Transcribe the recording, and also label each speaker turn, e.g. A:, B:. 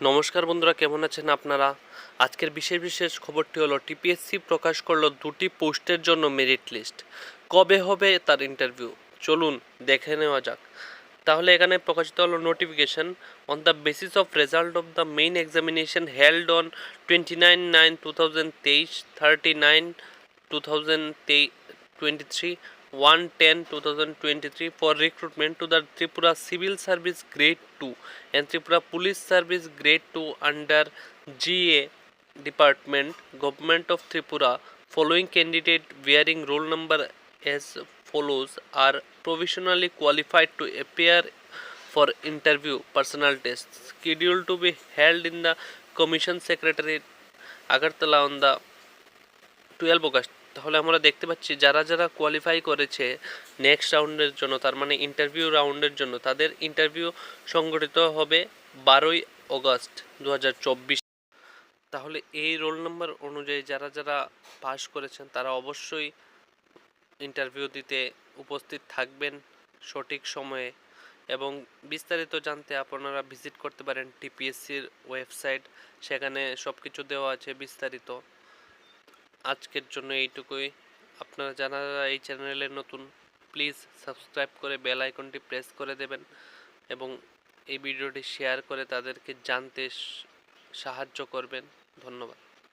A: নমস্কার বন্ধুরা, কেমন আছেন আপনারা? আজকের বিশেষ বিশেষ খবরটি হলো, টিপিএসসি প্রকাশ করল দুটি পোস্টের জন্য মেরিট লিস্ট কবে হবে তার ইন্টারভিউ চলুন দেখে নেওয়া যাক। তাহলে এখানে প্রকাশিত হলো notification on the basis of result of the main examination held on twenty nine nine two thousand তেইশ thirty nine two thousand twenty three 110-2023 for recruitment to the Tripura Civil Service Grade 2 and Tripura Police Service Grade 2 under GA Department Government of Tripura. Following candidate bearing roll number as follows are provisionally qualified to appear for interview personal tests scheduled to be held in the Commission Secretariat Agartala on the 12 August. তাহলে আমরা দেখতে পাচ্ছি যারা যারা qualify করেছে next রাউন্ডের জন্য, তার মানে ইন্টারভিউ রাউন্ডের জন্য, তাদের ইন্টারভিউ সংগঠিত হবে বারোই অগস্ট দু হাজার চব্বিশ। তাহলে এই রোল নাম্বার অনুযায়ী যারা যারা পাস করেছেন, তারা অবশ্যই ইন্টারভিউ দিতে উপস্থিত থাকবেন সঠিক সময়ে। এবং বিস্তারিত জানতে আপনারা ভিজিট করতে পারেন টিপিএসসির ওয়েবসাইট সেখানে সব কিছু দেওয়া আছে বিস্তারিত। আজকের জন্য এইটুকুই। আপনারা যারা এই চ্যানেলে নতুন প্লিজ সাবস্ক্রাইব করে বেল আইকনটি প্রেস করে দেবেন এবং এই ভিডিওটি শেয়ার করে তাদেরকে জানতে সাহায্য করবেন। ধন্যবাদ।